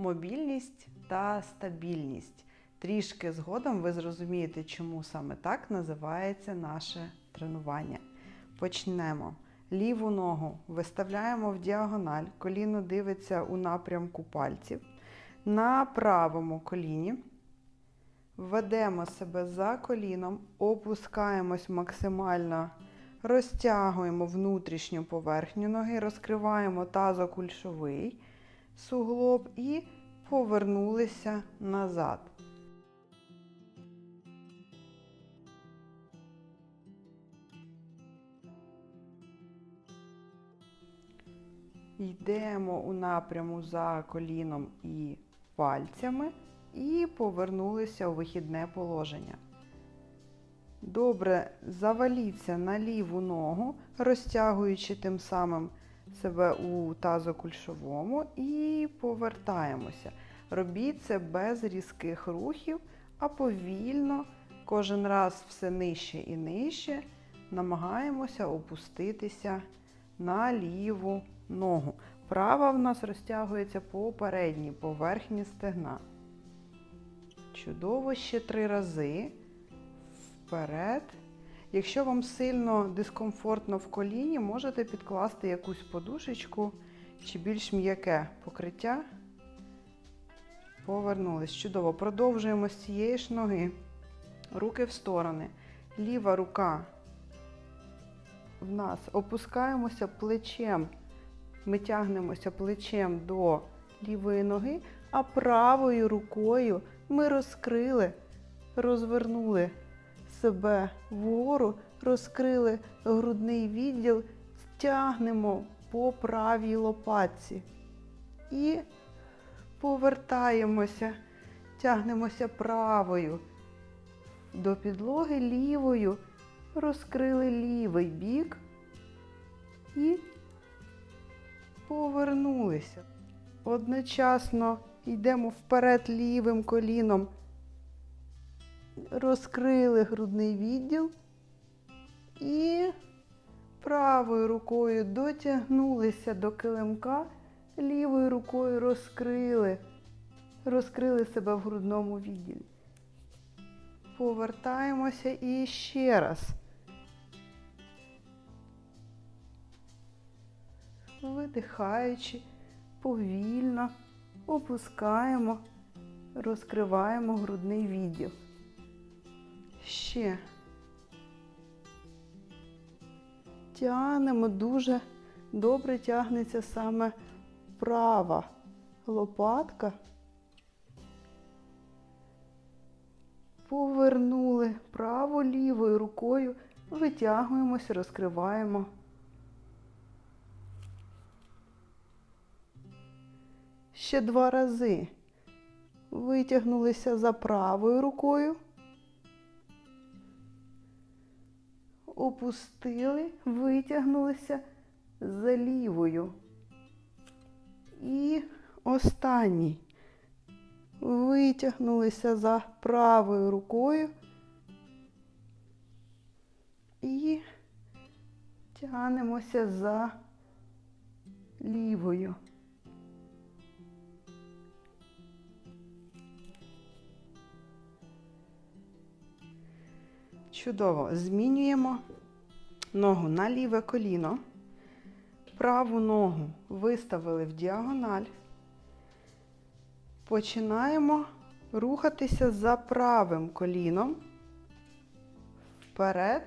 мобільність та стабільність. Трішки згодом ви зрозумієте, чому саме так називається наше тренування. Почнемо. Ліву ногу виставляємо в діагональ, коліно дивиться у напрямку пальців. На правому коліні ведемо себе за коліном, опускаємось максимально, розтягуємо внутрішню поверхню ноги, розкриваємо тазокульшовий суглоб і повернулися назад. Йдемо у напряму за коліном і пальцями і повернулися у вихідне положення. Добре, заваліться на ліву ногу, розтягуючи тим самим себе у тазокульшовому і повертаємося. Робіть це без різких рухів, а повільно, кожен раз все нижче і нижче, намагаємося опуститися на ліву ногу. Права в нас розтягується по передній поверхні стегна. Чудово ще три рази. Вперед. Якщо вам сильно дискомфортно в коліні, можете підкласти якусь подушечку чи більш м'яке покриття. Повернулись. Чудово. Продовжуємо з цієї ж ноги. Руки в сторони. Ліва рука в нас. Опускаємося плечем. Ми тягнемося плечем до лівої ноги, а правою рукою ми розкрили, розвернули себе вгору, розкрили грудний відділ, стягнемо по правій лопатці. І повертаємося, тягнемося правою до підлоги лівою, розкрили лівий бік і повернулися. Одночасно йдемо вперед лівим коліном, розкрили грудний відділ і правою рукою дотягнулися до килимка, лівою рукою розкрили, розкрили себе в грудному відділі. Повертаємося і ще раз. Видихаючи, повільно опускаємо, розкриваємо грудний відділ. Ще. Тягнемо дуже добре тягнеться саме права лопатка. Повернули право лівою рукою, витягуємося, розкриваємо. Ще два рази. Витягнулися за правою рукою. Опустили, витягнулися за лівою. І останній. Витягнулися за правою рукою. І тягнемося за лівою. Чудово. Змінюємо ногу на ліве коліно. Праву ногу виставили в діагональ. Починаємо рухатися за правим коліном вперед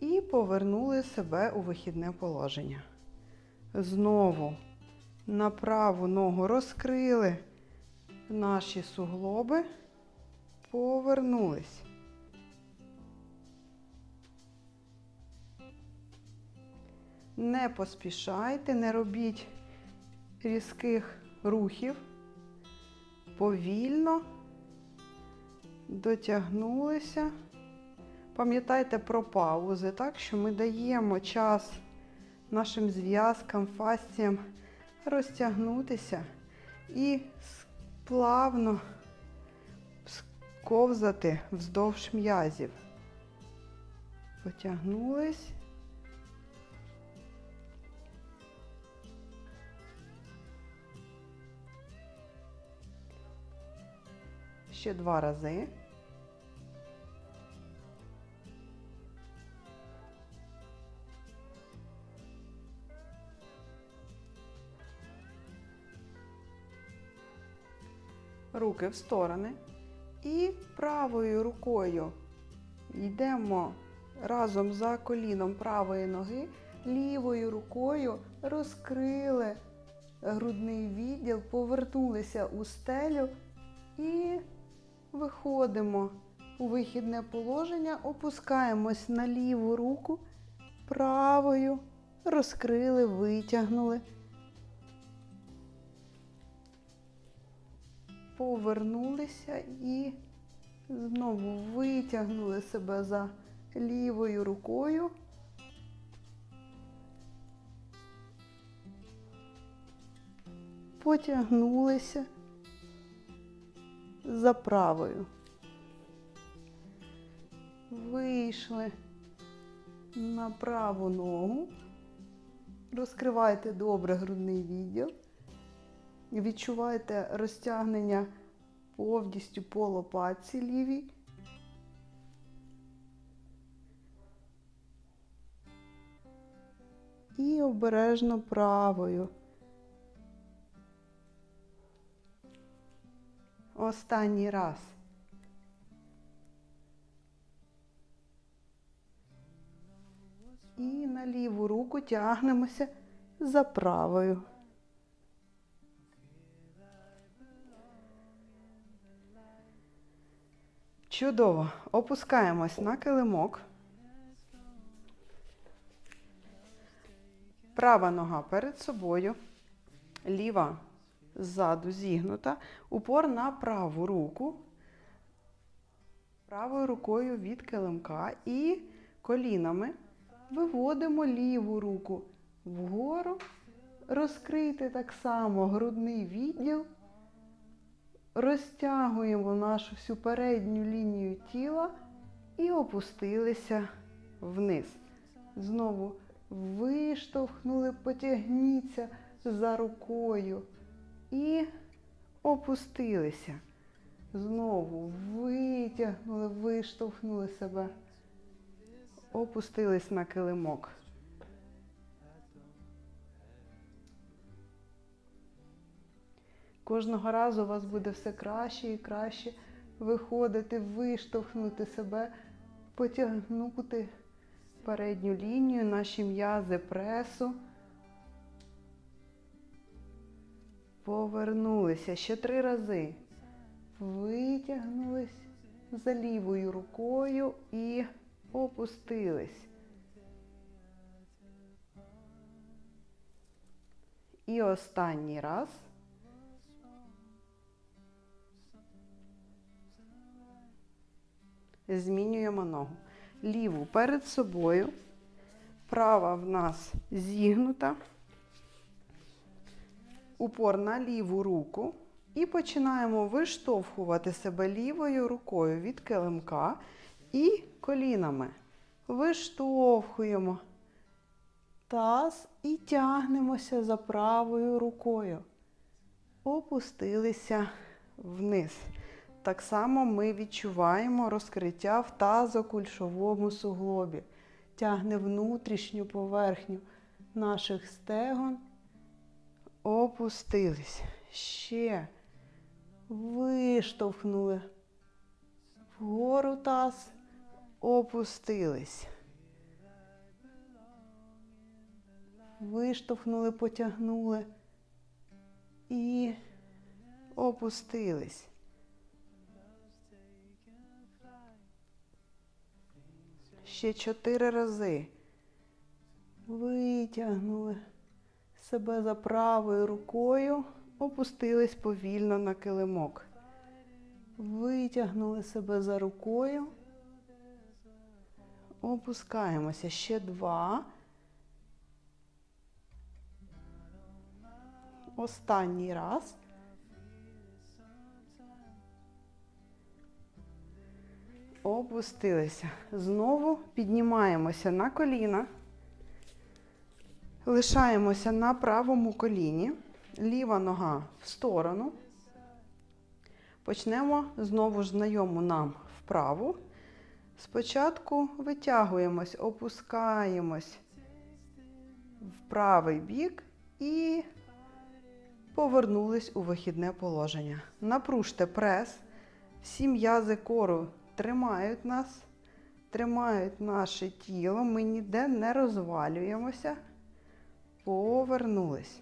і повернули себе у вихідне положення. Знову на праву ногу розкрили наші суглоби, повернулись. Не поспішайте, не робіть різких рухів. Повільно дотягнулися. Пам'ятайте про паузи, так що ми даємо час нашим зв'язкам, фасціям розтягнутися і плавно сковзати вздовж м'язів. Потягнулись. Ще два рази. Руки в сторони. І правою рукою йдемо разом за коліном правої ноги, лівою рукою розкрили грудний відділ, повернулися у стелю і виходимо у вихідне положення, опускаємось на ліву руку, правою розкрили, витягнули. Повернулися і знову витягнули себе за лівою рукою. Потягнулися за правою. Вийшли на праву ногу. Розкривайте добре грудний відділ. Відчувайте розтягнення повністю по лопатці лівій. І обережно правою. Останній раз. І на ліву руку тягнемося за правою. Чудово. Опускаємось на килимок. Права нога перед собою, ліва ззаду зігнута, упор на праву руку, правою рукою від килимка і колінами виводимо ліву руку вгору, розкрити так само грудний відділ, розтягуємо нашу всю передню лінію тіла і опустилися вниз. Знову виштовхнули, потягніться за рукою і опустилися. Знову витягнули, виштовхнули себе, опустились на килимок. Кожного разу у вас буде все краще і краще виходити, виштовхнути себе, потягнути передню лінію, наші м'язи пресу. Повернулися ще три рази. Витягнулись за лівою рукою і опустились. І останній раз. Змінюємо ногу. Ліву перед собою, права в нас зігнута, упор на ліву руку. І починаємо виштовхувати себе лівою рукою від килимка і колінами. Виштовхуємо таз і тягнемося за правою рукою. Опустилися вниз. Так само ми відчуваємо розкриття в тазокульшовому суглобі. Тягне внутрішню поверхню наших стегон. Опустились. Ще виштовхнули. Вгору таз. Опустились. Виштовхнули, потягнули і опустились. Ще чотири рази. Витягнули себе за правою рукою, опустились повільно на килимок. Витягнули себе за рукою. Опускаємося. Ще два. Останній раз. Опустилися. Знову піднімаємося на коліна. Лишаємося на правому коліні. Ліва нога в сторону. Почнемо знову ж знайому нам вправу. Спочатку витягуємось, опускаємось в правий бік і повернулись у вихідне положення. Напружте прес. Всі м'язи кору тримають нас, тримають наше тіло. Ми ніде не розвалюємося. Повернулись.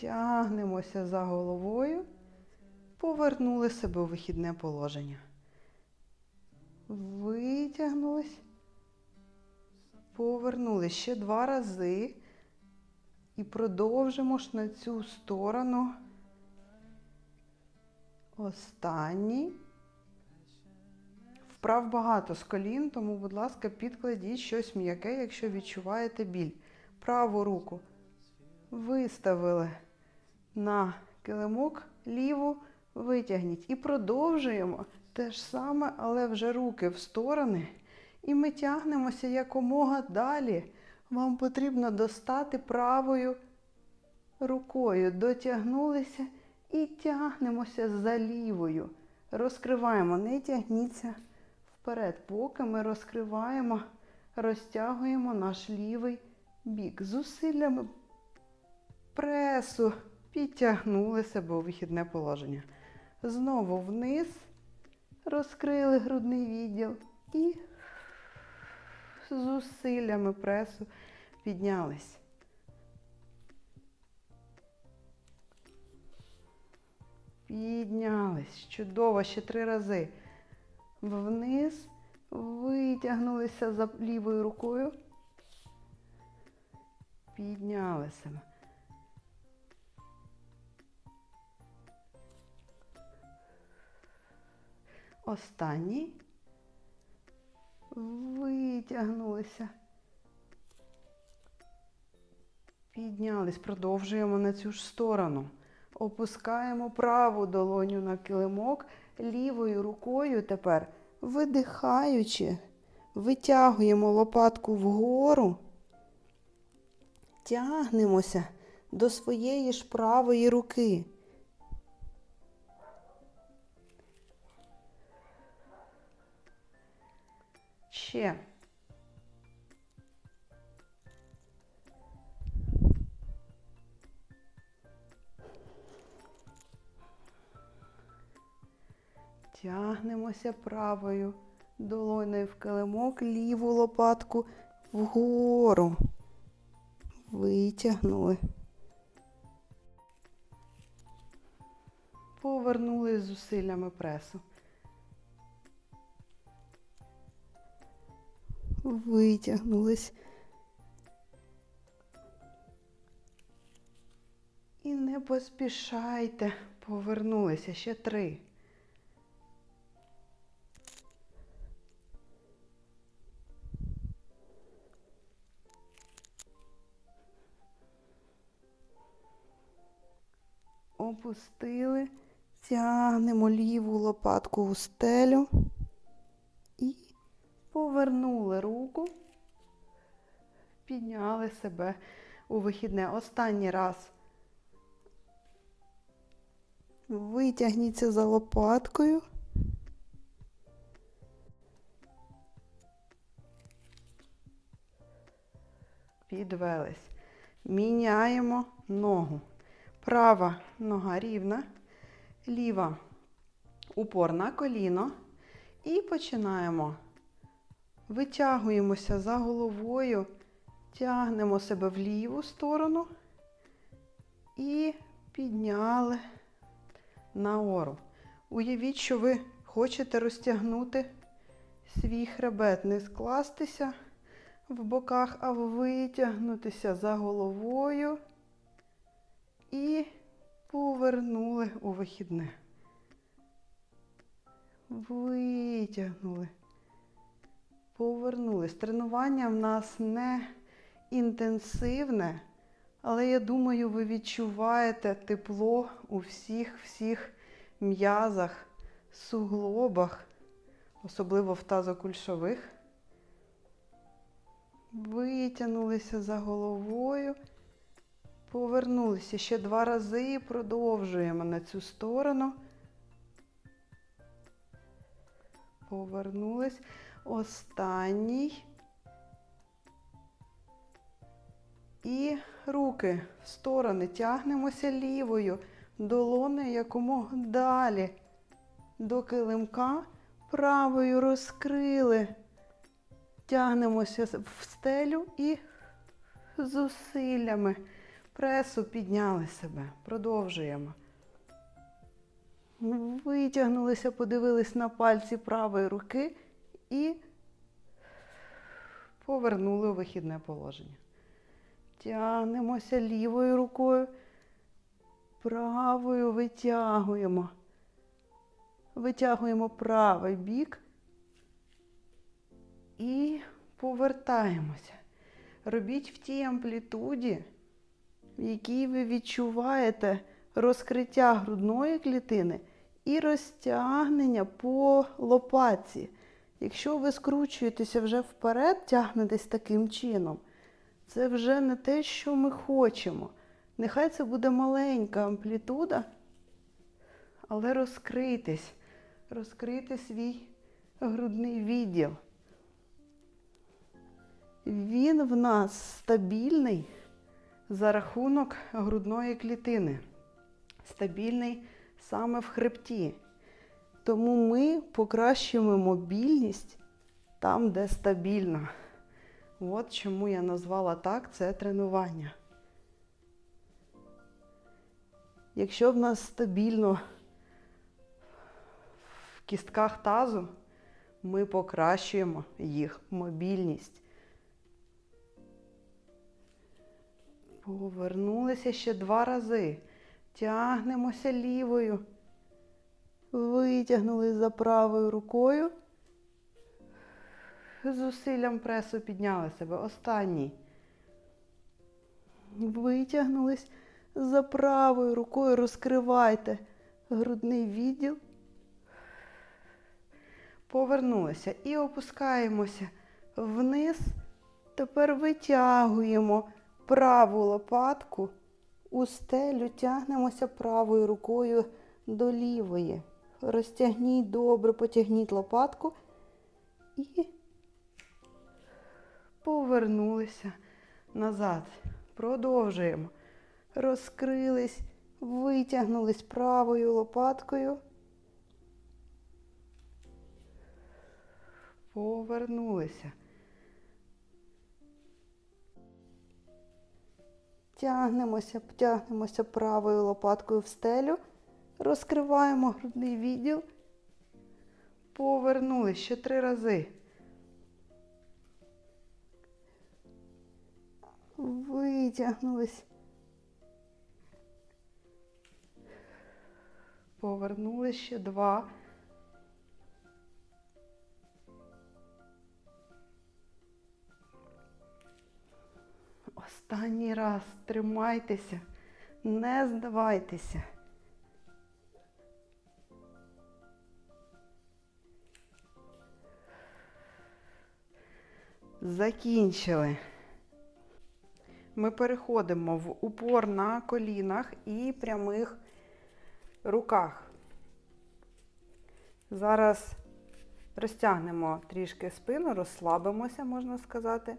Тягнемося за головою. Повернули себе у вихідне положення. Витягнулись. Повернули ще два рази. І продовжимо ж на цю сторону. Останній. Вправ багато з колін, тому, будь ласка, підкладіть щось м'яке, якщо відчуваєте біль. Праву руку виставили на килимок, ліву витягніть. І продовжуємо те ж саме, але вже руки в сторони. І ми тягнемося якомога далі. Вам потрібно достати правою рукою. Дотягнулися і тягнемося за лівою. Розкриваємо, не тягніться вперед. Поки ми розкриваємо, розтягуємо наш лівий бік. Зусиллями пресу підтягнули себе у вихідне положення. Знову вниз розкрили грудний відділ і зусиллями пресу піднялись. Піднялись. Чудово, ще три рази. Вниз витягнулися за лівою рукою. Підняли себе. Останній. Витягнулися. Піднялись. Продовжуємо на цю ж сторону. Опускаємо праву долоню на килимок, лівою рукою тепер, видихаючи, витягуємо лопатку вгору, тягнемося до своєї ж правої руки. Ще. Тягнемося правою долоною в килимок, ліву лопатку вгору. Витягнули. Повернули зусиллями пресу. Витягнулись. І не поспішайте. Повернулися. Ще три. Опустили, тягнемо ліву лопатку у стелю і повернули руку, підняли себе у вихідне. Останній раз. Витягніться за лопаткою. Підвелись. Міняємо ногу. Права нога рівна, ліва упор на коліно. І починаємо. Витягуємося за головою, тягнемо себе в ліву сторону і підняли нагору. Уявіть, що ви хочете розтягнути свій хребет, не скластися в боках, а витягнутися за головою і повернули у вихідне. Витягнули. Повернулись. Тренування в нас не інтенсивне, але я думаю, ви відчуваєте тепло у всіх-всіх м'язах, суглобах, особливо в тазокульшових. Витягнулися за головою Повернулися ще два рази і продовжуємо на цю сторону. Повернулись. Останній. І руки в сторони тягнемося лівою, долони якомога далі. До килимка правою розкрили. Тягнемося в стелю і зусиллями пресу підняли себе. Продовжуємо. Витягнулися, подивились на пальці правої руки і повернули у вихідне положення. Тягнемося лівою рукою, правою витягуємо. Витягуємо правий бік і повертаємося. Робіть в тій амплітуді, в якій ви відчуваєте розкриття грудної клітини і розтягнення по лопатці. Якщо ви скручуєтеся вже вперед, тягнетесь таким чином, це вже не те, що ми хочемо. Нехай це буде маленька амплітуда, але розкрийтесь, розкрийте свій грудний відділ. Він в нас стабільний за рахунок грудної клітини. Стабільний саме в хребті. Тому ми покращуємо мобільність там, де стабільно. От чому я назвала так це тренування. Якщо в нас стабільно в кістках тазу, ми покращуємо їх мобільність. Повернулися ще два рази. Тягнемося лівою. Витягнули за правою рукою. Зусиллям пресу підняли себе. Останній. Витягнулись за правою рукою. Розкривайте грудний відділ. Повернулися і опускаємося вниз. Тепер витягуємо праву лопатку у стелю, тягнемося правою рукою до лівої. Розтягніть добре, потягніть лопатку і повернулися назад. Продовжуємо. Розкрились, витягнулись правою лопаткою. Повернулися. Тягнемося, тягнемося правою лопаткою в стелю, розкриваємо грудний відділ, повернули ще три рази. Витягнулись. Повернули ще два. Останній раз тримайтеся, не здавайтеся. Закінчили. Ми переходимо в упор на колінах і прямих руках. Зараз розтягнемо трішки спину, розслабимося, можна сказати.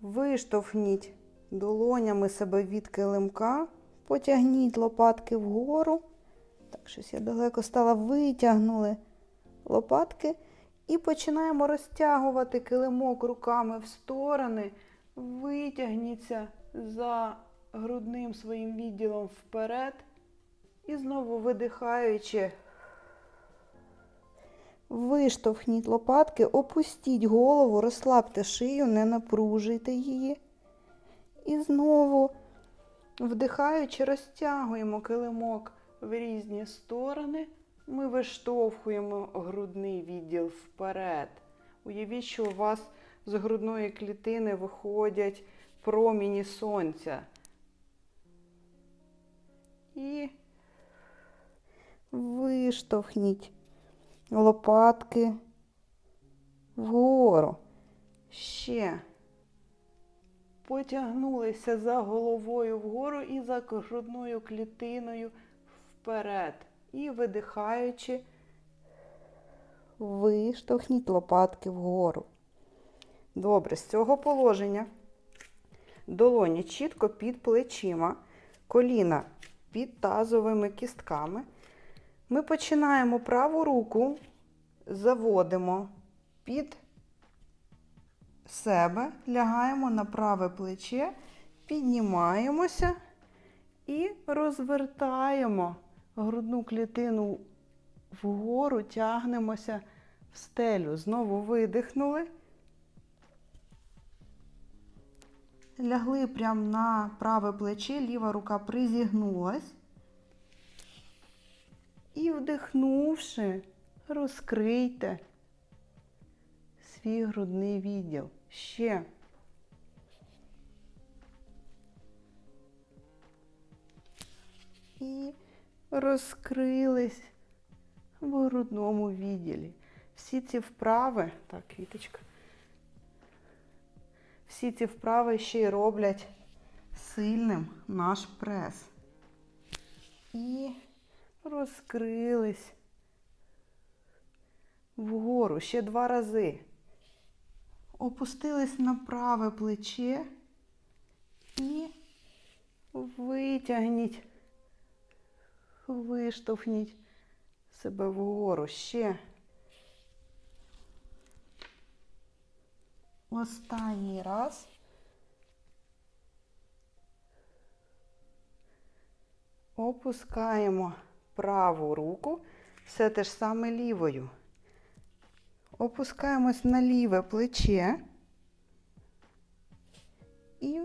Виштовхніть долонями себе від килимка, потягніть лопатки вгору. Так, щось я далеко стала, витягнули лопатки і починаємо розтягувати килимок руками в сторони. Витягніться за грудним своїм відділом вперед. І знову видихаючи, виштовхніть лопатки, опустіть голову, розслабте шию, не напружуйте її. І знову, вдихаючи, розтягуємо килимок в різні сторони. Ми виштовхуємо грудний відділ вперед. Уявіть, що у вас з грудної клітини виходять проміні сонця. І виштовхніть лопатки вгору. Ще Потягнулися за головою вгору і за грудною клітиною вперед. І видихаючи, виштовхніть лопатки вгору. Добре, з цього положення долоні чітко під плечима, коліна під тазовими кістками. Ми починаємо праву руку, заводимо під себе, лягаємо на праве плече, піднімаємося і розвертаємо грудну клітину вгору, тягнемося в стелю. Знову видихнули. Лягли прямо на праве плече, ліва рука призігнулась. І вдихнувши, розкрийте свій грудний відділ. Ще. І розкрились в грудному відділі. Всі ці вправи, так, квіточка. Всі ці вправи ще й роблять сильним наш прес. І розкрились вгору ще два рази. Опустились на праве плече і витягніть, виштовхніть себе вгору. Ще. Останній раз. Опускаємо праву руку, все те ж саме лівою. Опускаємось на ліве плече і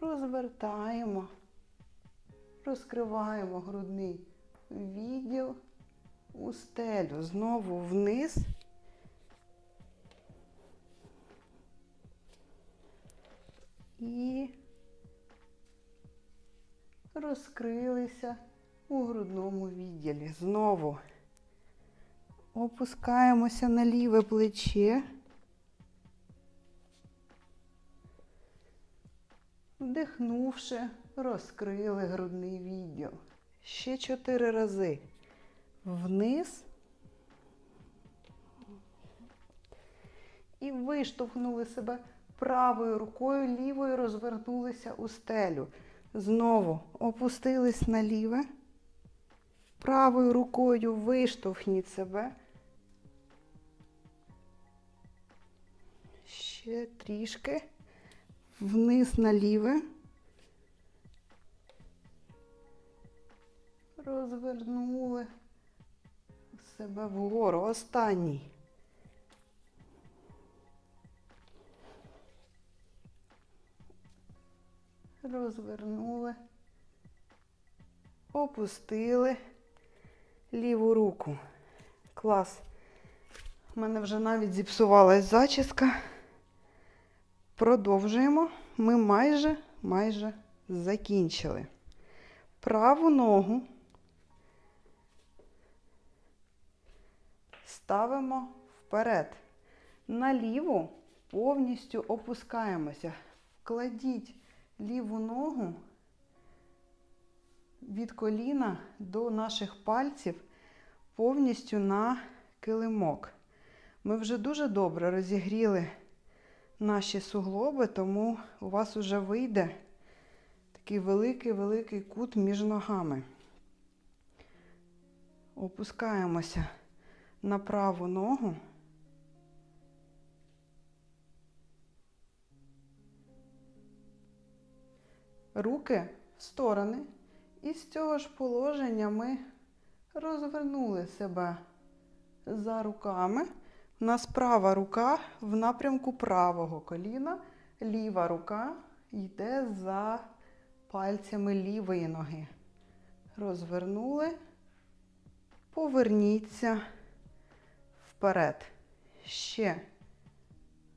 розвертаємо, розкриваємо грудний відділ у стелю. Знову вниз. І розкрилися у грудному відділі. Знову опускаємося на ліве плече. Вдихнувши, розкрили грудний відділ. Ще чотири рази. Вниз. І виштовхнули себе правою рукою, лівою розвернулися у стелю. Знову опустились на ліве. Правою рукою виштовхніть себе. Ще трішки. Вниз на ліве. Розвернули себе вгору. Останній. Розвернули. Опустили ліву руку. Клас. У мене вже навіть зіпсувалась зачіска. Продовжуємо. Ми майже, майже закінчили. Праву ногу ставимо вперед. На ліву повністю опускаємося. Вкладіть ліву ногу від коліна до наших пальців повністю на килимок. Ми вже дуже добре розігріли наші суглоби, тому у вас вже вийде такий великий-великий кут між ногами. Опускаємося на праву ногу. Руки в сторони. І з цього ж положення ми розвернули себе за руками. У нас права рука в напрямку правого коліна, ліва рука йде за пальцями лівої ноги. Розвернули, поверніться вперед. Ще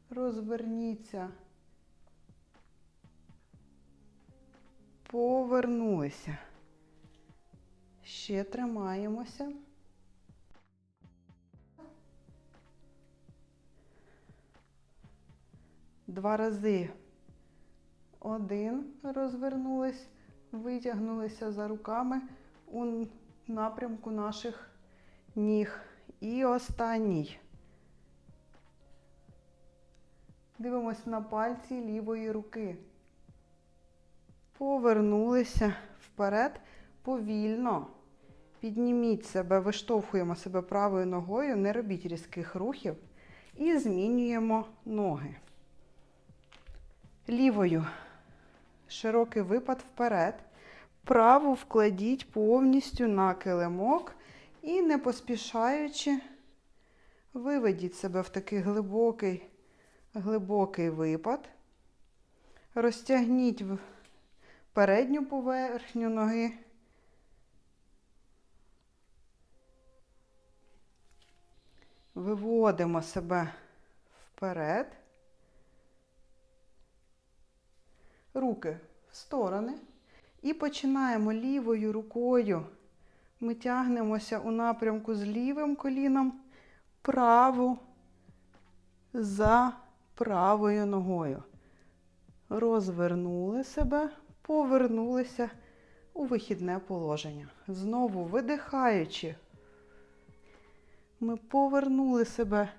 розверніться. Повернулися. Ще тримаємося. Два рази Один. Розвернулись, витягнулися за руками у напрямку наших ніг. І останній. Дивимось на пальці лівої руки. Повернулися вперед повільно. Підніміть себе, виштовхуємо себе правою ногою, не робіть різких рухів. І змінюємо ноги. Лівою широкий випад вперед. Праву вкладіть повністю на килимок і, не поспішаючи, виведіть себе в такий глибокий, глибокий випад. Розтягніть в- передню поверхню ноги. Виводимо себе вперед. Руки в сторони. І починаємо лівою рукою. Ми тягнемося у напрямку з лівим коліном, праву за правою ногою. Розвернули себе, повернулися у вихідне положення. Знову видихаючи, ми повернули себе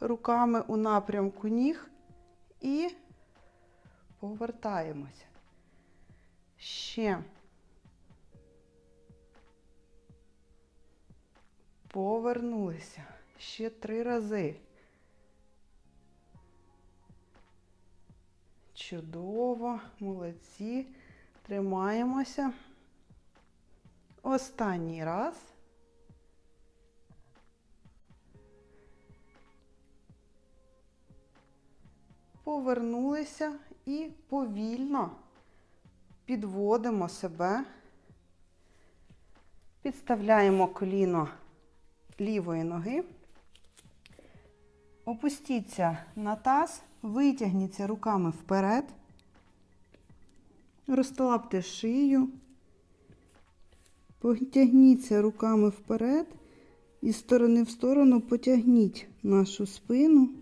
руками у напрямку ніг і повертаємося. Ще. Повернулися. Ще три рази. Чудово, молодці. Тримаємося. Останній раз. Повернулися і повільно підводимо себе, підставляємо коліно лівої ноги, опустіться на таз, витягніться руками вперед, розслабте шию, потягніться руками вперед і з сторони в сторону потягніть нашу спину.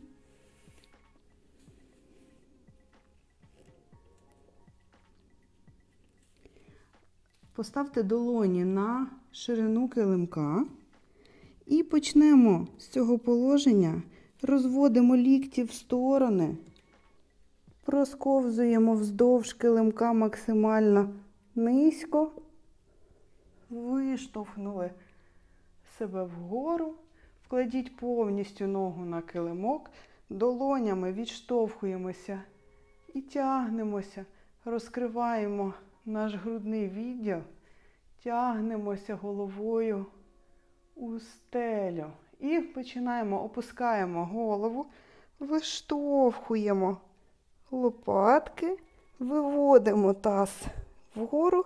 Поставте долоні на ширину килимка. І почнемо з цього положення. Розводимо лікті в сторони, просковзуємо вздовж килимка максимально низько, виштовхнули себе вгору, вкладіть повністю ногу на килимок, долонями відштовхуємося і тягнемося, розкриваємо наш грудний відділ, тягнемося головою у стелю. І починаємо, опускаємо голову, виштовхуємо лопатки, виводимо таз вгору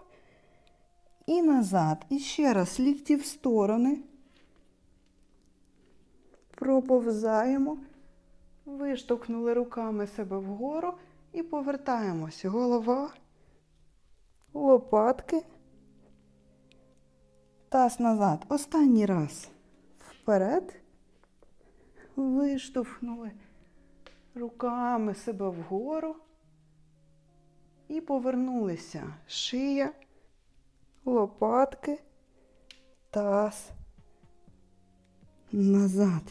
і назад. І ще раз лікті в сторони. Проповзаємо, виштовхнули руками себе вгору і повертаємося. Голова лопатки, таз назад. Останній раз. Вперед. Виштовхнули руками себе вгору і повернулися. Шия, лопатки, таз назад.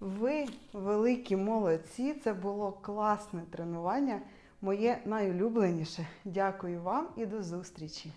Ви великі молодці. Це було класне тренування. Моє найулюбленіше. Дякую вам і до зустрічі!